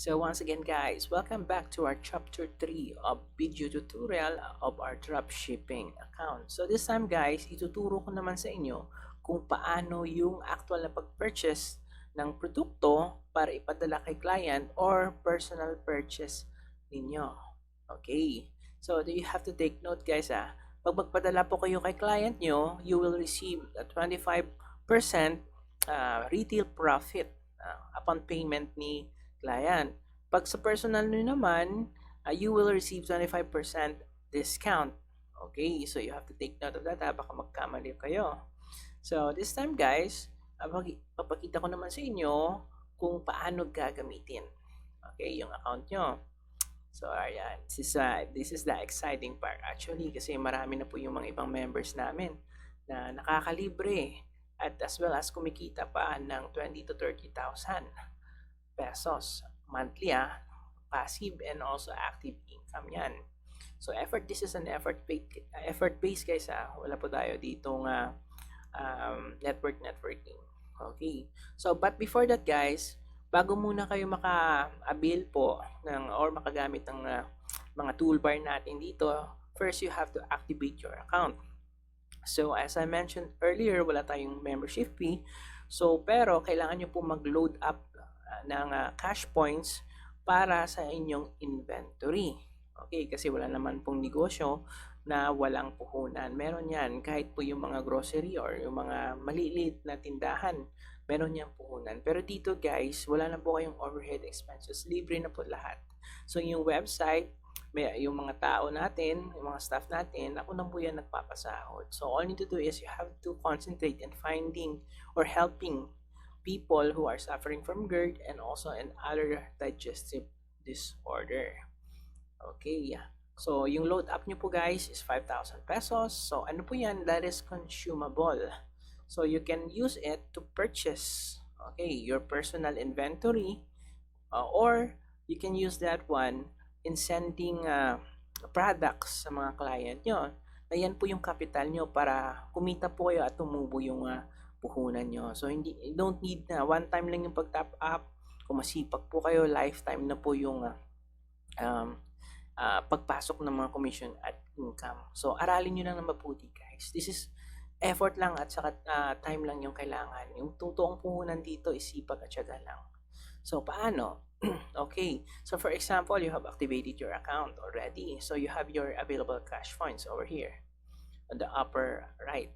So once again guys, welcome back to our chapter 3 of video tutorial of our dropshipping account. So this time guys, ituturo ko naman sa inyo kung paano yung actual na pag-purchase ng produkto para ipadala kay client or personal purchase ninyo. Okay. So you have to take note guys ah. Pag magpadala po kayo kay client nyo, you will receive a 25% uh, retail profit uh, upon payment ni client. Pag sa personal nyo naman, uh, you will receive 25% discount. Okay, so you have to take note of that ha, baka magkamali kayo. So this time guys, papakita ko naman sa inyo kung paano gagamitin. Okay, yung account nyo. So ayan, this is, uh, this is the exciting part actually kasi marami na po yung mga ibang members namin na nakakalibre at as well as kumikita pa ng 20 to 30,000 pesos monthly ah, passive and also active income yan. So effort, this is an effort based, effort based guys ah. Wala po tayo ditong uh, um, network networking. Okay. So but before that guys, bago muna kayo maka-avail po ng or makagamit ng uh, mga toolbar natin dito, first you have to activate your account. So as I mentioned earlier, wala tayong membership fee. So pero kailangan nyo po mag-load up ng uh, cash points para sa inyong inventory. Okay, kasi wala naman pong negosyo na walang puhunan. Meron yan kahit po yung mga grocery or yung mga maliliit na tindahan meron niyang puhunan. Pero dito guys, wala na po kayong overhead expenses. Libre na po lahat. So yung website, may, yung mga tao natin, yung mga staff natin, ako na po yan nagpapasahod. So all you need to do is you have to concentrate in finding or helping people who are suffering from GERD and also an other digestive disorder. Okay, yeah. So, yung load up nyo po guys is 5,000 pesos. So, ano po yan? That is consumable. So you can use it to purchase okay, your personal inventory uh, or you can use that one in sending uh, products sa mga client nyo. Na yan po yung capital nyo para kumita po kayo at tumubo yung uh, puhunan nyo. So hindi don't need na one time lang yung pag-top up. Kung masipag po kayo, lifetime na po yung uh, um, uh, pagpasok ng mga commission at income. So aralin nyo lang na mabuti guys. This is effort lang at saka uh, time lang yung kailangan. Yung totoong puhunan dito is sipag at syaga lang. So, paano? okay. So, for example, you have activated your account already. So, you have your available cash points over here on the upper right.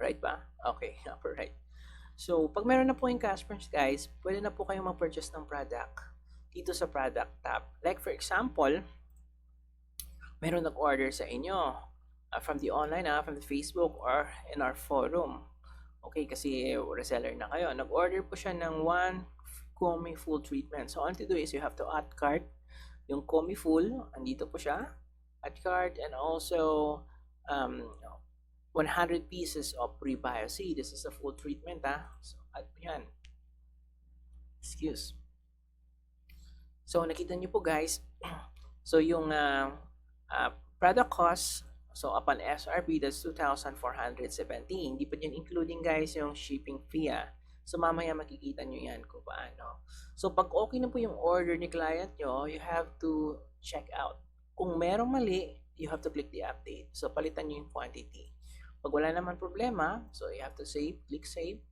Right ba? Okay, upper right. So, pag meron na po yung points, guys, pwede na po kayong mag-purchase ng product dito sa product tab. Like, for example, meron nag-order sa inyo uh, from the online, uh, from the Facebook or in our forum. Okay, kasi reseller na kayo. Nag-order po siya ng one Comi Full treatment. So, all to do is you have to add cart. Yung Comi Full, andito po siya. Add cart and also um, 100 pieces of prebiocy. This is a full treatment, ha. So, po yan. Excuse. So, nakita niyo po guys. So, yung uh, uh, product cost So, upon SRP, that's 2,417. Hindi pa dyan including guys yung shipping fee ah. So, mamaya makikita nyo yan kung paano. So, pag okay na po yung order ni client nyo, you have to check out. Kung merong mali, you have to click the update. So, palitan nyo yung quantity. Pag wala naman problema, so you have to save, click save,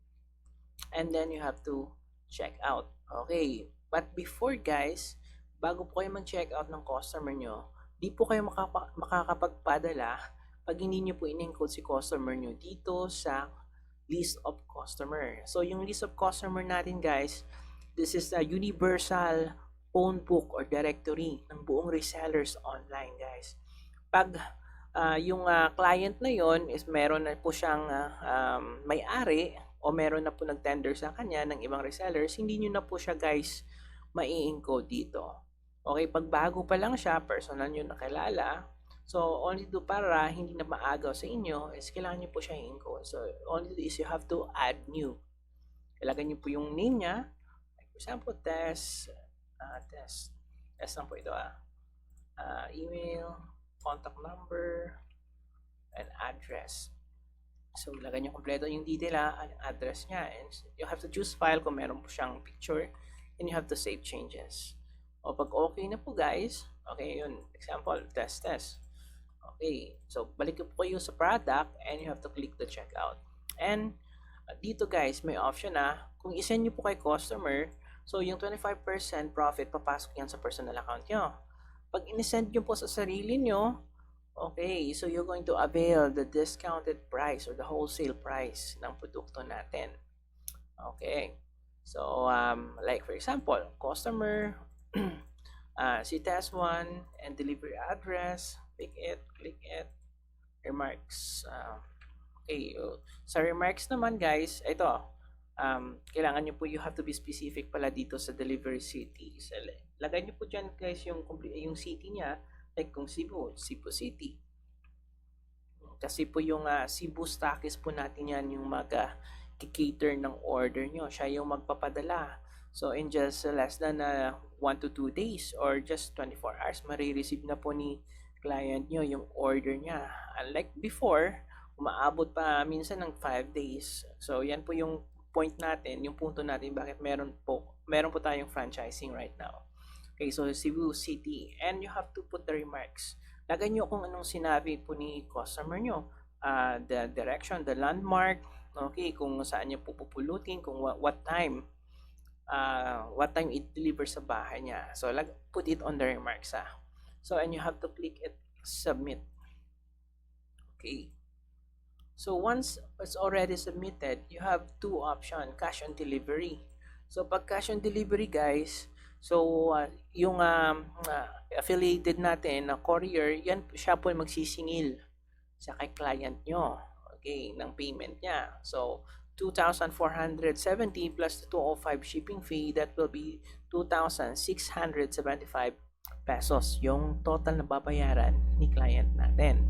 and then you have to check out. Okay. But before guys, bago po kayo mag-check out ng customer nyo, di po kayo makapa, makakapagpadala pag hindi nyo po in-encode si customer nyo dito sa list of customer. So, yung list of customer natin guys, this is a universal phone book or directory ng buong resellers online guys. Pag uh, yung uh, client na yon is meron na po siyang uh, um, may-ari o meron na po nag-tender sa kanya ng ibang resellers, hindi nyo na po siya guys mai-encode dito. Okay, pag bago pa lang siya, personal nyo nakilala, so only do para hindi na maagaw sa inyo, is kailangan nyo po siya i-encode. So only do is you have to add new. Ilagay nyo po yung name niya. Like for example, test, uh, test, test lang po ito ah. Uh, email, contact number, and address. So, ilagay nyo kompleto yung detail ah, ang address niya. And you have to choose file kung meron po siyang picture and you have to save changes. O pag okay na po guys, okay yun, example, test test. Okay, so balik po kayo sa product and you have to click the checkout. And uh, dito guys, may option na, kung isend nyo po kay customer, so yung 25% profit, papasok yan sa personal account nyo. Pag inisend nyo po sa sarili nyo, okay, so you're going to avail the discounted price or the wholesale price ng produkto natin. Okay. So, um, like for example, customer, uh, si test 1 and delivery address, click it, click it, remarks. Uh, okay, uh, sa remarks naman guys, ito, um, kailangan nyo po, you have to be specific pala dito sa delivery city. So, lagay nyo po dyan guys yung, yung city niya, like kung Cebu, Cebu City. Kasi po yung uh, Cebu Stockist po natin yan yung mag uh, cater ng order nyo. Siya yung magpapadala. So in just less than uh, 1 to 2 days or just 24 hours, marireceive na po ni client nyo yung order niya. Unlike before, umaabot pa minsan ng 5 days. So yan po yung point natin, yung punto natin bakit meron po meron po tayong franchising right now. Okay, so Cebu City and you have to put the remarks. Lagay nyo kung anong sinabi po ni customer nyo. Uh, the direction, the landmark, okay, kung saan niya po pupulutin, kung what, what time uh, what time it delivers sa bahay niya. So, lag, put it on the remarks ah. So, and you have to click it, submit. Okay. So, once it's already submitted, you have two options, cash on delivery. So, pag cash on delivery guys, so uh, yung uh, affiliated natin na courier, yan siya po magsisingil sa kay client nyo okay, ng payment niya. So, 2,470 plus the 205 shipping fee, that will be 2,675 pesos yung total na babayaran ni client natin.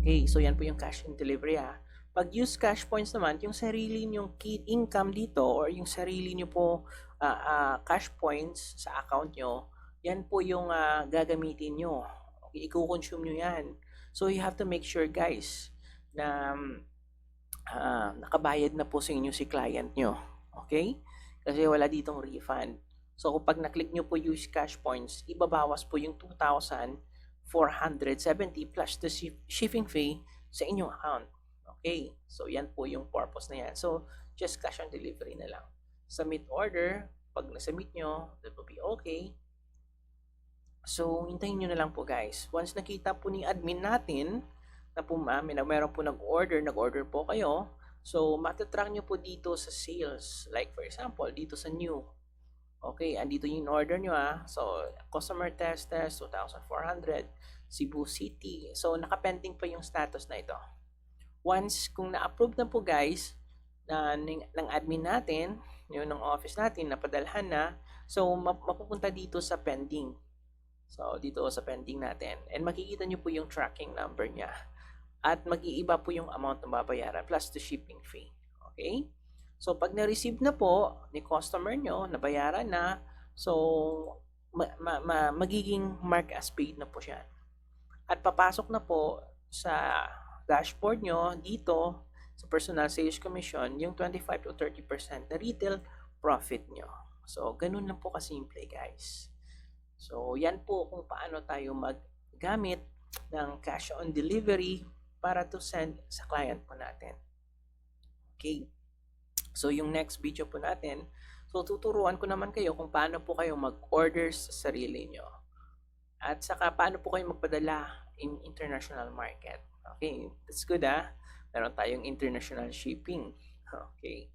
Okay, so yan po yung cash and delivery ha. Pag use cash points naman, yung sarili nyong key income dito or yung sarili nyo po uh, uh, cash points sa account nyo, yan po yung uh, gagamitin nyo. Okay, i-consume nyo yan. So you have to make sure guys na uh, nakabayad na po sa inyo si client nyo. Okay? Kasi wala ditong refund. So, kapag na-click nyo po use cash points, ibabawas po yung 2,470 plus the shipping fee sa inyong account. Okay? So, yan po yung purpose na yan. So, just cash on delivery na lang. Submit order. Pag na-submit nyo, that will be okay. So, hintayin nyo na lang po guys. Once nakita po ni admin natin na po may na meron po nag-order, nag-order po kayo, so matatrack nyo po dito sa sales. Like for example, dito sa new. Okay, andito yung order nyo ah. So, customer test test, 2,400, Cebu City. So, nakapending pa yung status na ito. Once, kung na-approve na po guys, na, ng, ng admin natin, yun ng office natin, napadalhan na, so mapupunta dito sa pending. So, dito sa pending natin. And makikita nyo po yung tracking number niya at mag-iiba po yung amount na babayaran plus the shipping fee. Okay? So, pag na-receive na po ni customer nyo, nabayaran na, so, ma- ma- ma- magiging mark as paid na po siya. At papasok na po sa dashboard nyo dito personal sales commission yung 25 to 30% na retail profit nyo. So, ganun lang po kasimple guys. So, yan po kung paano tayo maggamit ng cash on delivery para to send sa client po natin. Okay. So, yung next video po natin, so tuturuan ko naman kayo kung paano po kayo mag-order sa sarili nyo. At saka paano po kayo magpadala in international market. Okay, that's good ah. Meron tayong international shipping. Okay.